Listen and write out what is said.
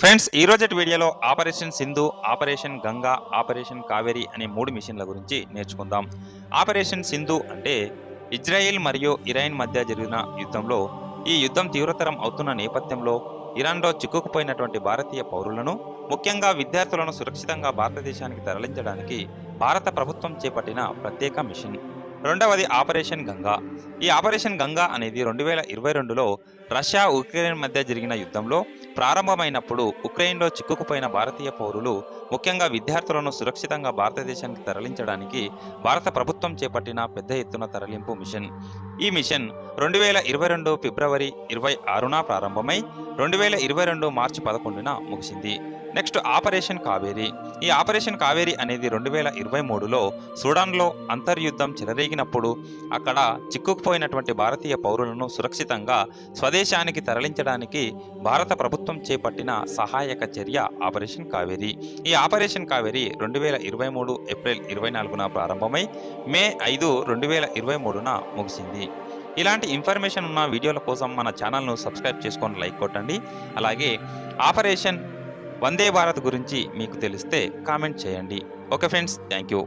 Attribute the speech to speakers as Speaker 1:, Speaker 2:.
Speaker 1: Friends ఈ రోజటి వీడియోలో operation Sindhu operation Ganga operation Kaveri అనే మూడు మిషన్ల గురించి నేర్చుకుందాం. ఆపరేషన్ సింధు అంటే ఇజ్రాయెల్ మరియు ఇరాన్ మధ్య జరిగిన యుద్ధంలో ఈ యుద్ధం తీవ్రతరం అవుతున్న నేపథ్యంలో ఇరాన్లో చిక్కుకుపోయినటువంటి భారతీయ పౌరులను ముఖ్యంగా విద్యార్థులను సురక్షితంగా భారతదేశానికి తరలించడానికి భారత ప్రభుత్వం చేపట్టిన ప్రత్యేక మిషన్. రెండవది ఆపరేషన్ గంగా. ఈ ఆపరేషన్ గంగా అనేది రెండు వేల ఇరవై రెండులో రష్యా ఉక్రెయిన్ మధ్య జరిగిన యుద్ధంలో ప్రారంభమైనప్పుడు ఉక్రెయిన్లో చిక్కుకుపోయిన భారతీయ పౌరులు ముఖ్యంగా విద్యార్థులను సురక్షితంగా భారతదేశానికి తరలించడానికి భారత ప్రభుత్వం చేపట్టిన పెద్ద ఎత్తున తరలింపు మిషన్. ఈ మిషన్ రెండు వేల ఇరవై రెండు ఫిబ్రవరి ఇరవై ఆరున ప్రారంభమై రెండు వేల ఇరవై రెండు మార్చి పదకొండున ముగిసింది. Next operation Kaveri. ఈ ఆపరేషన్ కావేరి అనేది రెండు వేల ఇరవై మూడులో సూడాన్లో అంతర్యుద్ధం చెలరేగినప్పుడు అక్కడ చిక్కుకుపోయినటువంటి భారతీయ పౌరులను సురక్షితంగా స్వదేశానికి తరలించడానికి భారత ప్రభుత్వం చేపట్టిన సహాయక చర్య ఆపరేషన్ కావేరి. ఈ ఆపరేషన్ కావేరి రెండు వేల ఇరవై మూడు ఏప్రిల్ ఇరవై నాలుగున ప్రారంభమై మే ఐదు రెండు వేల ఇరవై మూడున ముగిసింది. ఇలాంటి ఇన్ఫర్మేషన్ ఉన్న వీడియోల కోసం మన ఛానల్ను సబ్స్క్రైబ్ చేసుకొని లైక్ కొట్టండి. అలాగే ఆపరేషన్ వందే భారత్ గురించి మీకు తెలిస్తే కామెంట్ చేయండి. Okay friends thank you.